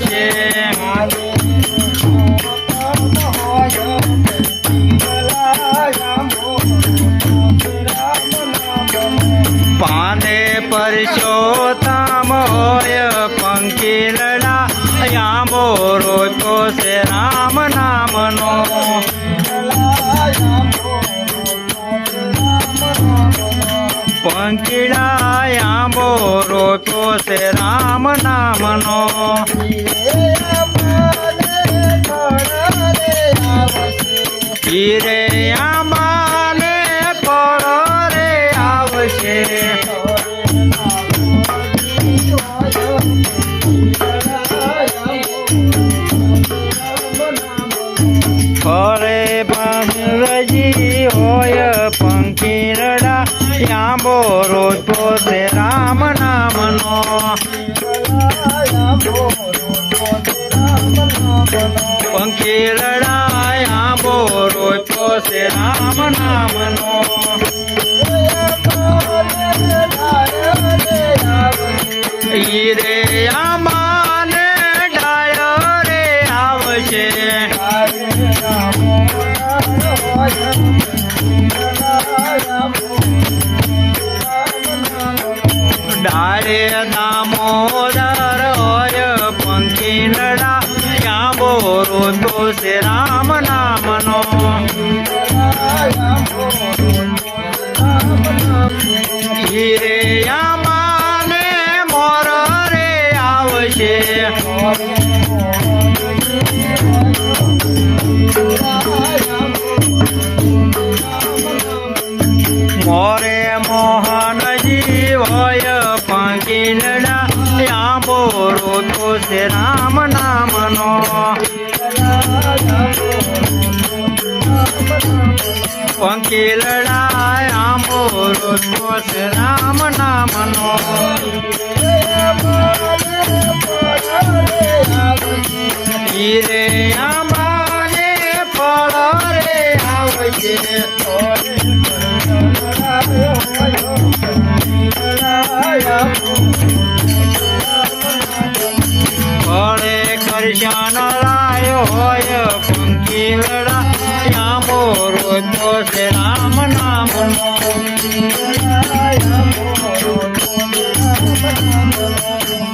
આવશે પાને પરશોતામ હોય પંકીલડા યાંબો રોજો છે રામ નામનો. રોજો છે રામ નામનો. હીરે આંબાને પર રે આવશે. ફરે પાંગજી હોય પંખીરડા યાંબો રોજો છે રામ પંખીરડા યાંબો રોજો છે રામ નામનો. રે આમાને ડાયો રે આવશે ડારે દામોદર છે રામ નામનો. હીરે આંબાને મોર રે આવશે. મોરે મોહનજી હોય પંકીનડા આંબો રોતો છે રામ પંકીલડા લડાયા મોરો છે રામ નામનો હીરે આંબાને ફળ રે આવશે ફળે કરશન લાયો હોય પંકીલડા યાંબો તો છે રામ નામ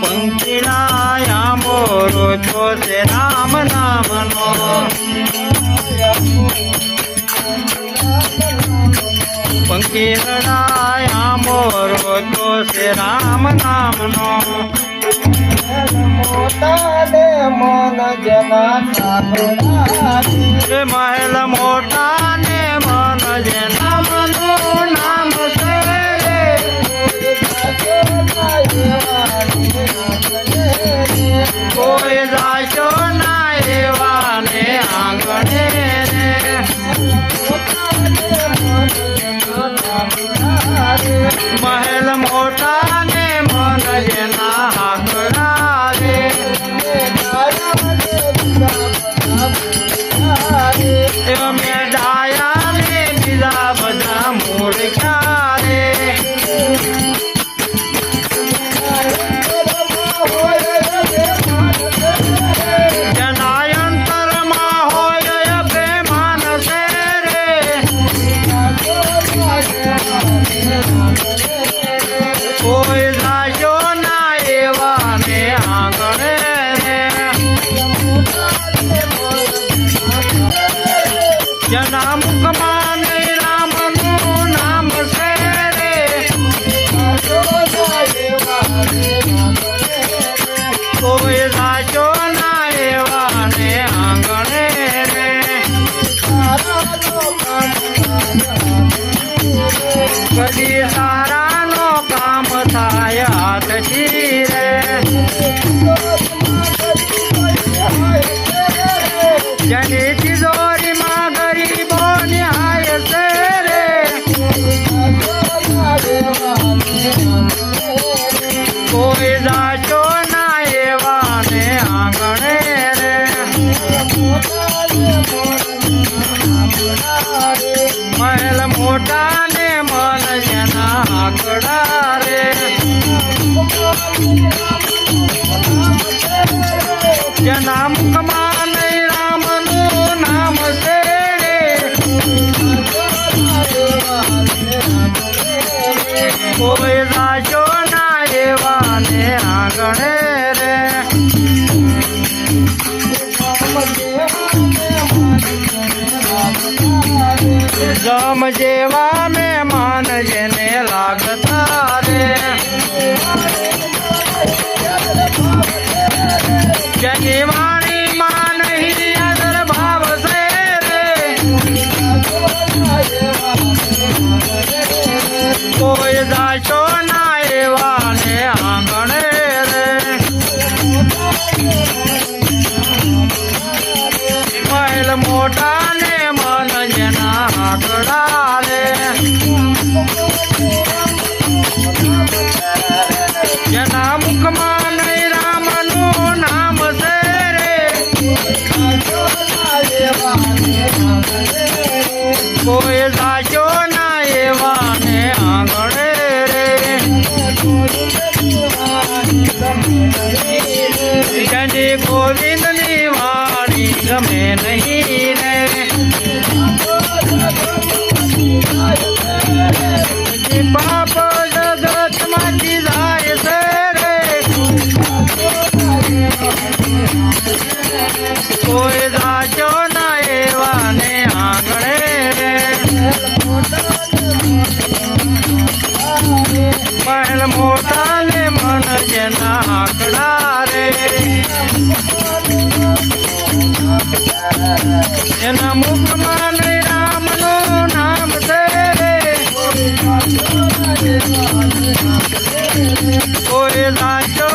પંકીલા મોરો તો છે રામ નામનો પંકીલડા મોરો તો છે રામ નામનો એ મહેલ મોટા ને મન જેના નામનું નામ છે. કોઈ જાશો ના એવા ને આંગણે મહેલ મોટા જના નામ કમાન રામનું નામ છે કોઈ રાજો ના એવાને આંગણે રે. જમ જેને લાગતા રે. જેના મુખમાં નહીં રામનું નામ છે રે. કોઈ સાચો ના એવા ને આંગણે રે. જેની ગોવિંદની વાણી ગમે નહીં રે. કોઈ રાજો ના એવા ને આંગણે મહેલ મોટા ને મન જેના આંકડા રે એના મુખમાં કોઈ લાચો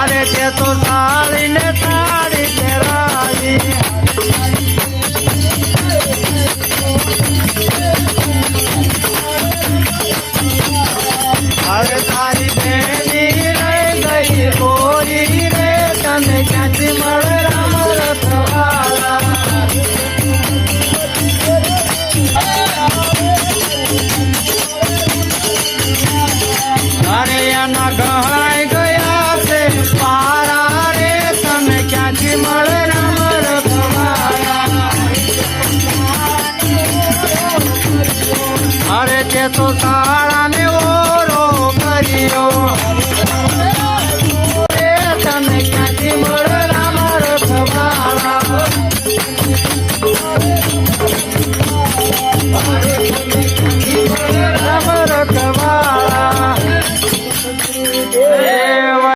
તારે તે તો સાળી ને તાળી